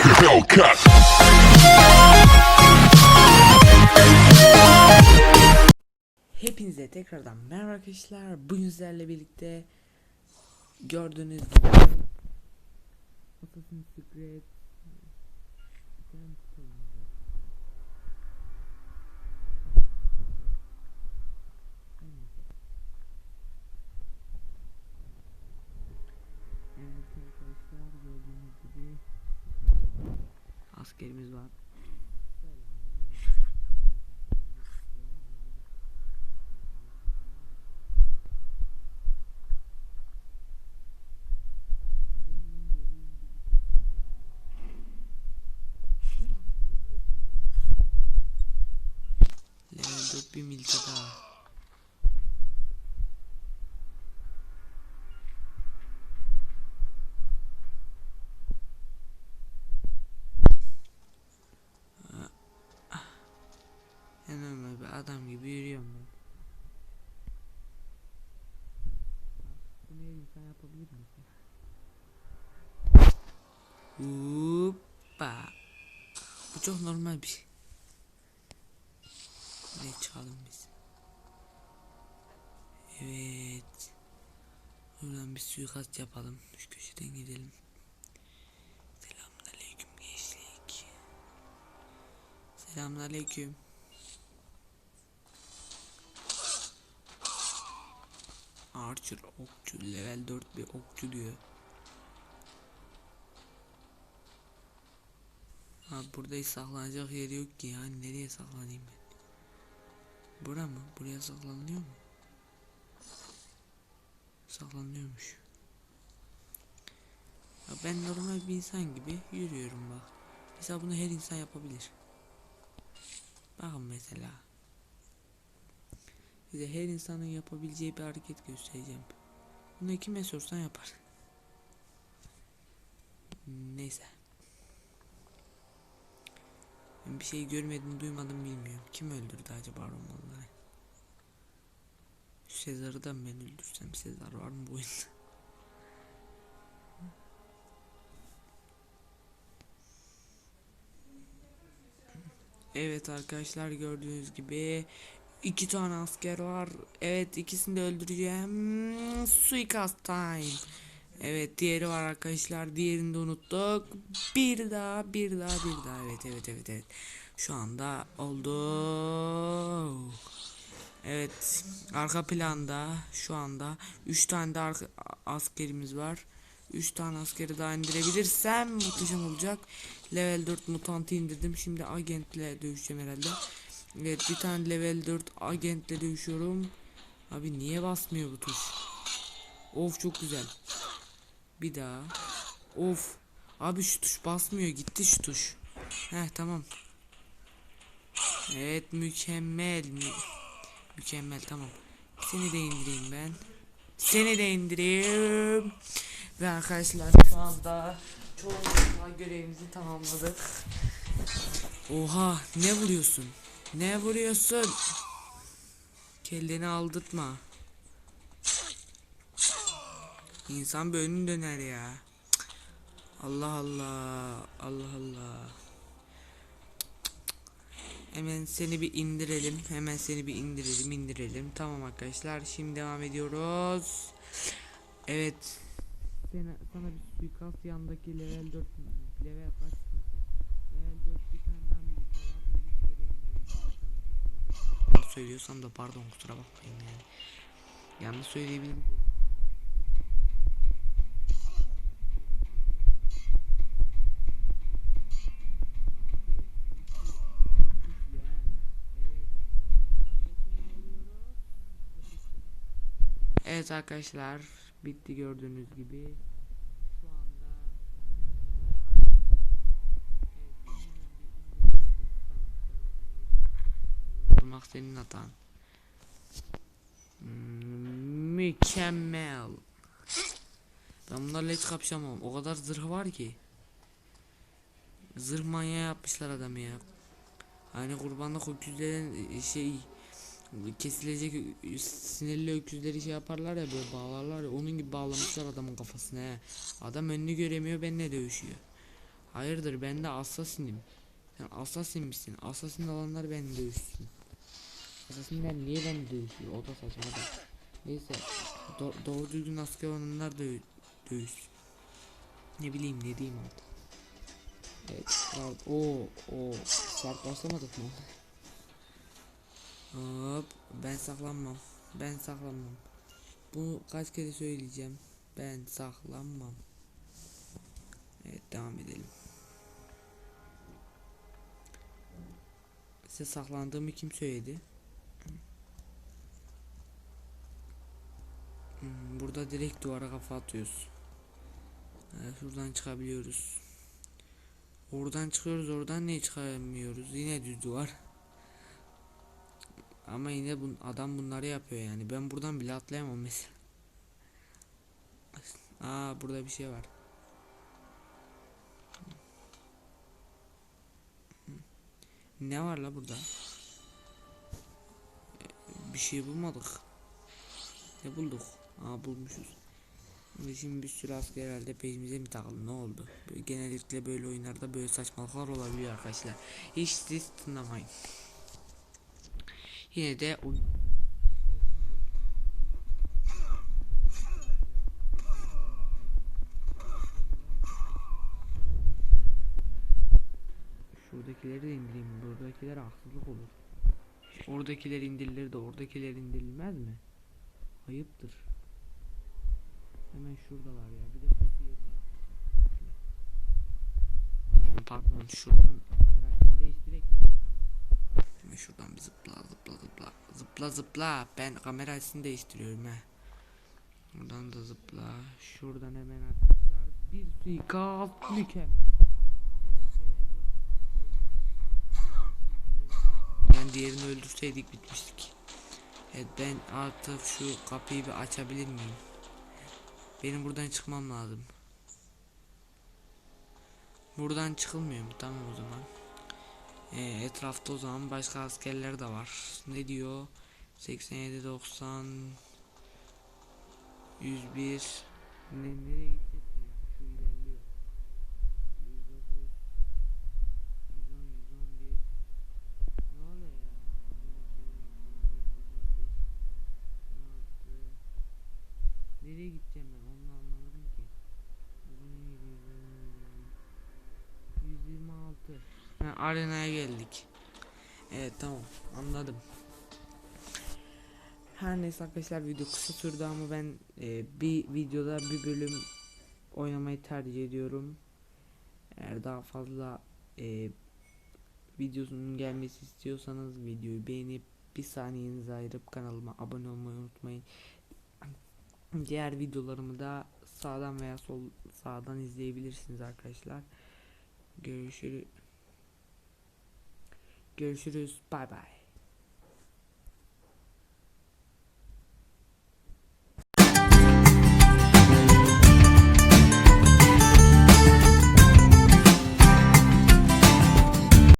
like a Hellcat. Hepinize tekrardan merhaba arkadaşlar. Bugün sizlerle birlikte gördüğünüz gibi Assassin's Creed Sen tutunca. Evet arkadaşlar gördüğünüz gibi askerimiz var. Level 4 bir milite daha. En normal bir adam gibi yürüyorum ben. Bunu her insan yapabilir mi? Hoppa. Bu çok normal bir şey. Ne çalalım biz? Evet. Buradan bir suikast yapalım. Şu köşeden gidelim. Selamünaleyküm gençlik. Selamünaleyküm. Archer okçu level 4 bir okçu diyor. Ha burada hiç saklanacak yeri yok ki yani nereye saklanayım ben? Bura mı? Buraya saklanılıyor mu? Saklanıyormuş. Ya ben normal bir insan gibi yürüyorum bak. Mesela bunu her insan yapabilir. Bakın mesela. Size her insanın yapabileceği bir hareket göstereceğim. Bunu kime sorsan yapar. Neyse. Ben bir şey görmedim duymadım bilmiyorum. Kim öldürdü acaba Romalıları? Sezar'ı da ben öldürsem Sezar var mı bu oyunda? Evet arkadaşlar gördüğünüz gibi iki tane asker var. Evet ikisini de öldüreceğim. Suikast time. Evet diğeri var arkadaşlar. Diğerini de unuttuk. Bir daha bir daha bir daha. Evet evet evet evet. Şu anda oldu. Evet arka planda şu anda 3 tane de askerimiz var. 3 tane askeri daha indirebilirsem muhteşem olacak. Level 4 mutantı indirdim. Şimdi agentle dövüşeceğim herhalde. Evet bir tane level 4 agentle dövüşüyorum. Abi niye basmıyor bu tuş? Of çok güzel. Bir daha. Of. Abi şu tuş basmıyor. Gitti şu tuş. Heh tamam. Evet mükemmel. Mü- mükemmel tamam. Seni de indireyim ben. Seni de indireyim. Ve arkadaşlar şu anda çoğunlukla görevimizi tamamladık. Oha ne vuruyorsun? Ne vuruyorsun? Kelleni aldırtma. İnsan bir önünü döner ya. Allah Allah. Allah Allah. Hemen seni bir indirelim. Hemen seni bir indirelim, indirelim. Tamam arkadaşlar. Şimdi devam ediyoruz. Evet. Sana, sana bir suikast yandaki level 4 level kaç? Level 4 bir tane daha milita var. Milita'yı da indirelim. Yanlış söylüyorsam da pardon kusura bakmayın yani. Yanlış söyleyebilirim. Evet arkadaşlar bitti gördüğünüz gibi. Şu anda Bulmak senin hatan. Hmm, Mükemmel. Ben bunlarla hiç kapışamam. O kadar zırh var ki. Zırh manyağı yapmışlar adamı ya. Hani kurbanlık öküzlerin şey kesilecek ö- sinirli öküzleri şey yaparlar ya böyle bağlarlar ya onun gibi bağlamışlar adamın kafasına he. Adam önünü göremiyor benimle dövüşüyor. Hayırdır ben de assasinim. Sen assassin misin? Assassin olanlar beni dövüşsün. Assassinler niye beni dövüşüyor? O da saçma da. Neyse. Do doğru düzgün asker olanlar dö dövüşsün. Ne bileyim ne diyeyim artık. Evet. Oo, o sert başlamadık mı? Hop. Ben saklanmam. Ben saklanmam. Bunu kaç kere söyleyeceğim. Ben saklanmam. Evet devam edelim. Size saklandığımı kim söyledi? Burada direkt duvara kafa atıyoruz. Evet, şuradan çıkabiliyoruz. Oradan çıkıyoruz oradan ne çıkamıyoruz yine düz duvar. Ama yine bu adam bunları yapıyor yani. Ben buradan bile atlayamam mesela. Aa burada bir şey var. Ne var la burada? Bir şey bulmadık. Ne bulduk? Aa bulmuşuz. Ve Şimdi bir sürü asker herhalde peşimize mi takıldı ne oldu? Genellikle böyle oyunlarda böyle saçmalıklar olabiliyor arkadaşlar. Hiç siz tınlamayın. Yine de Şuradakileri de indireyim. Buradakiler haksızlık olur. Oradakiler indirilir de oradakiler indirilmez mi? Ayıptır. Hemen şuradalar ya. Bir de pusu yerine. Pardon şuradan kamerayı değiştirek? Hemen şuradan bir zıpla zıpla zıpla. Zıpla zıpla. Ben kamera açısını değiştiriyorum he. Buradan da zıpla. Şuradan hemen arkadaşlar bir suikast mükemmel. Yani diğerini öldürseydik bitmiştik. Evet ben artık şu kapıyı bir açabilir miyim? Benim buradan çıkmam lazım. Buradan çıkılmıyor mu? Tamam o zaman. Ee, etrafta o zaman başka askerler de var. Ne diyor? 87 90 101 ne, nereye gidecek ki ya? Şu ilerliyor. 109 110 111 ne oluyor ya? 102, 105, 106. Nereye gideceğim ben onu anlamadım ki. 126. Ha, arenaya geldik. Evet tamam anladım. Her neyse arkadaşlar video kısa sürdü ama ben e, bir videoda bir bölüm oynamayı tercih ediyorum. Eğer daha fazla e, videosunun gelmesi istiyorsanız videoyu beğenip bir saniyenizi ayırıp kanalıma abone olmayı unutmayın. Diğer videolarımı da sağdan veya sol sağdan izleyebilirsiniz arkadaşlar. Görüşürüz. Görüşürüz. Bay bay.